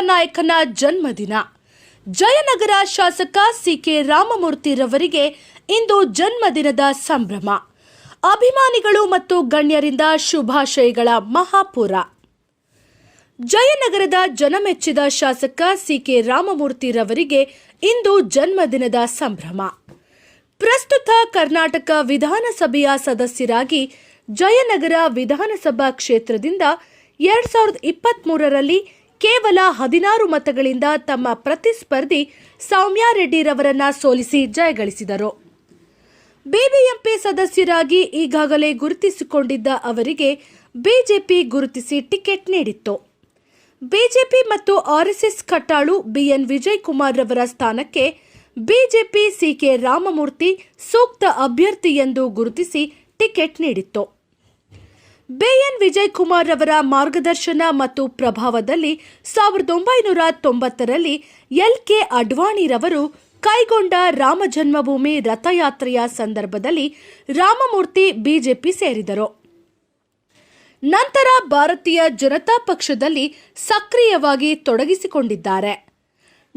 ನಾಯಕನ ಜನ್ಮದಿನ. ಜಯನಗರ ಶಾಸಕ ಸಿಕೆ ರಾಮಮೂರ್ತಿರವರಿಗೆ ಇಂದು ಜನ್ಮದಿನದ ಸಂಭ್ರಮ. ಅಭಿಮಾನಿಗಳು ಮತ್ತು ಗಣ್ಯರಿಂದ ಶುಭಾಶಯಗಳ ಮಹಾಪೂರ. ಜಯನಗರದ ಜನಮೆಚ್ಚಿದ ಶಾಸಕ ಸಿಕೆ ರಾಮಮೂರ್ತಿರವರಿಗೆ ಇಂದು ಜನ್ಮದಿನದ ಸಂಭ್ರಮ. ಪ್ರಸ್ತುತ ಕರ್ನಾಟಕ ವಿಧಾನಸಭೆಯ ಸದಸ್ಯರಾಗಿ ಜಯನಗರ ವಿಧಾನಸಭಾ ಕ್ಷೇತ್ರದಿಂದ ಎರಡ್ ಸಾವಿರದ ಇಪ್ಪತ್ಮೂರರಲ್ಲಿ ಕೇವಲ ಹದಿನಾರು ಮತಗಳಿಂದ ತಮ್ಮ ಪ್ರತಿಸ್ಪರ್ಧಿ ಸೌಮ್ಯಾ ರೆಡ್ಡಿರವರನ್ನ ಸೋಲಿಸಿ ಜಯಗಳಿಸಿದರು ಬಿಬಿಎಂಪಿ ಸದಸ್ಯರಾಗಿ ಈಗಾಗಲೇ ಗುರುತಿಸಿಕೊಂಡಿದ್ದ ಅವರಿಗೆ ಬಿಜೆಪಿ ಗುರುತಿಸಿ ಟಿಕೆಟ್ ನೀಡಿತ್ತು. ಬಿಜೆಪಿ ಮತ್ತು ಆರ್ಎಸ್ಎಸ್ ಕಟ್ಟಾಳು ಬಿಎನ್ ವಿಜಯ್ ಕುಮಾರ್ ರವರ ಸ್ಥಾನಕ್ಕೆ ಬಿಜೆಪಿ ಸಿಕೆ ರಾಮಮೂರ್ತಿ ಸೂಕ್ತ ಅಭ್ಯರ್ಥಿ ಎಂದು ಗುರುತಿಸಿ ಟಿಕೆಟ್ ನೀಡಿತ್ತು. ಬಿಎನ್ ವಿಜಯ್ ಕುಮಾರ್ ರವರ ಮಾರ್ಗದರ್ಶನ ಮತ್ತು ಪ್ರಭಾವದಲ್ಲಿ ಸಾವಿರದ ಒಂಬೈನೂರ ತೊಂಬತ್ತರಲ್ಲಿ ಎಲ್ ಕೆ ಅಡ್ವಾಣಿರವರು ಕೈಗೊಂಡ ರಾಮ ಜನ್ಮಭೂಮಿ ರಥಯಾತ್ರೆಯ ಸಂದರ್ಭದಲ್ಲಿ ರಾಮಮೂರ್ತಿ ಬಿಜೆಪಿ ಸೇರಿದರು. ನಂತರ ಭಾರತೀಯ ಜನತಾ ಪಕ್ಷದಲ್ಲಿ ಸಕ್ರಿಯವಾಗಿ ತೊಡಗಿಸಿಕೊಂಡಿದ್ದಾರೆ.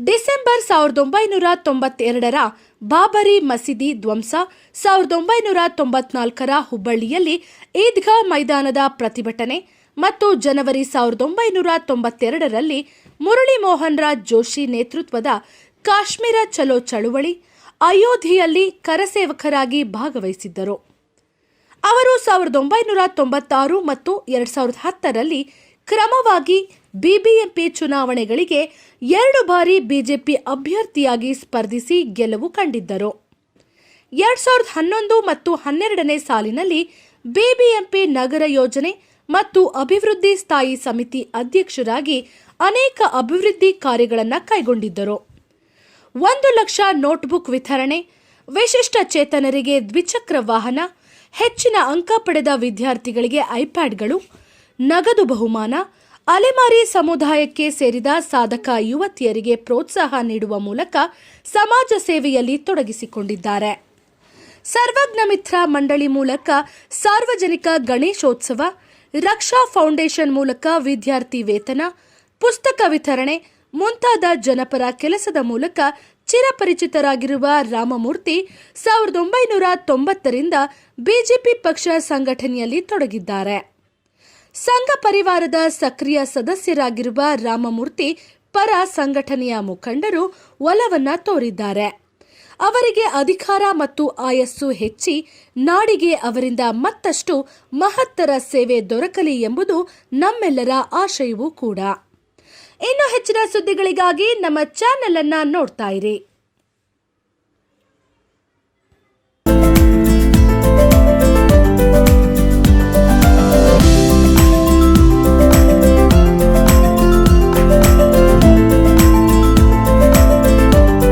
ಡಿಸೆಂಬರ್ ಸಾವಿರದ ಒಂಬೈನೂರ ತೊಂಬತ್ತೆರಡರ ಬಾಬರಿ ಮಸೀದಿ ಧ್ವಂಸ, ಸಾವಿರದ ಒಂಬೈನೂರ ತೊಂಬತ್ನಾಲ್ಕರ ಹುಬ್ಬಳ್ಳಿಯಲ್ಲಿ ಈದ್ಗಾ ಮೈದಾನದ ಪ್ರತಿಭಟನೆ ಮತ್ತು ಜನವರಿ ಸಾವಿರದ ಒಂಬೈನೂರ ತೊಂಬತ್ತೆರಡರಲ್ಲಿ ಮುರಳಿ ಮೋಹನ್ ರಾಜ್ ಜೋಶಿ ನೇತೃತ್ವದ ಕಾಶ್ಮೀರ ಚಲೋ ಚಳುವಳಿ ಅಯೋಧ್ಯೆಯಲ್ಲಿ ಕರಸೇವಕರಾಗಿ ಭಾಗವಹಿಸಿದ್ದರು. ಅವರು ಸಾವಿರದ ಒಂಬೈನೂರ ತೊಂಬತ್ತಾರು ಮತ್ತು ಎರಡ್ ಸಾವಿರದ ಹತ್ತರಲ್ಲಿ ಕ್ರಮವಾಗಿ ಬಿಬಿಎಂಪಿ ಚುನಾವಣೆಗಳಿಗೆ ಎರಡು ಬಾರಿ ಬಿಜೆಪಿ ಅಭ್ಯರ್ಥಿಯಾಗಿ ಸ್ಪರ್ಧಿಸಿ ಗೆಲುವು ಕಂಡಿದ್ದರು. ಎರಡ್ ಸಾವಿರದ ಹನ್ನೊಂದು ಮತ್ತು ಹನ್ನೆರಡನೇ ಸಾಲಿನಲ್ಲಿ ಬಿಬಿಎಂಪಿ ನಗರ ಯೋಜನೆ ಮತ್ತು ಅಭಿವೃದ್ಧಿ ಸ್ಥಾಯಿ ಸಮಿತಿ ಅಧ್ಯಕ್ಷರಾಗಿ ಅನೇಕ ಅಭಿವೃದ್ಧಿ ಕಾರ್ಯಗಳನ್ನು ಕೈಗೊಂಡಿದ್ದರು. ಒಂದು ಲಕ್ಷ ನೋಟ್ಬುಕ್ ವಿತರಣೆ, ವಿಶಿಷ್ಟ ಚೇತನರಿಗೆ ದ್ವಿಚಕ್ರ ವಾಹನ, ಹೆಚ್ಚಿನ ಅಂಕ ಪಡೆದ ವಿದ್ಯಾರ್ಥಿಗಳಿಗೆ ಐಪ್ಯಾಡ್ಗಳು ನಗದು ಬಹುಮಾನ, ಅಲೆಮಾರಿ ಸಮುದಾಯಕ್ಕೆ ಸೇರಿದ ಸಾಧಕ ಯುವತಿಯರಿಗೆ ಪ್ರೋತ್ಸಾಹ ನೀಡುವ ಮೂಲಕ ಸಮಾಜ ಸೇವೆಯಲ್ಲಿ ತೊಡಗಿಸಿಕೊಂಡಿದ್ದಾರೆ. ಸರ್ವಜ್ಞ ಮಿತ್ರ ಮಂಡಳಿ ಮೂಲಕ ಸಾರ್ವಜನಿಕ ಗಣೇಶೋತ್ಸವ, ರಕ್ಷಾ ಫೌಂಡೇಶನ್ ಮೂಲಕ ವಿದ್ಯಾರ್ಥಿ ವೇತನ, ಪುಸ್ತಕ ವಿತರಣೆ, ಮುಂತಾದ ಜನಪರ ಕೆಲಸದ ಮೂಲಕ ಚಿರಪರಿಚಿತರಾಗಿರುವ ರಾಮಮೂರ್ತಿ ಸಾವಿರದ ಒಂಬೈನೂರ ತೊಂಬತ್ತರಿಂದ ಬಿಜೆಪಿ ಪಕ್ಷ ಸಂಘಟನೆಯಲ್ಲಿ ತೊಡಗಿದ್ದಾರೆ. ಸಂಘ ಪರಿವಾರದ ಸಕ್ರಿಯ ಸದಸ್ಯರಾಗಿರುವ ರಾಮಮೂರ್ತಿ ಪರ ಸಂಘಟನೆಯ ಮುಖಂಡರು ಒಲವನ್ನ ತೋರಿದ್ದಾರೆ. ಅವರಿಗೆ ಅಧಿಕಾರ ಮತ್ತು ಆಯಸ್ಸು ಹೆಚ್ಚಿ ನಾಡಿಗೆ ಅವರಿಂದ ಮತ್ತಷ್ಟು ಮಹತ್ತರ ಸೇವೆ ದೊರಕಲಿ ಎಂಬುದು ನಮ್ಮೆಲ್ಲರ ಆಶಯವೂ ಕೂಡ. ಇನ್ನು ಹೆಚ್ಚಿನ ಸುದ್ದಿಗಳಿಗಾಗಿ ನಮ್ಮ ಚಾನೆಲ್ ಅನ್ನ ನೋಡ್ತಾ ಇರಿ.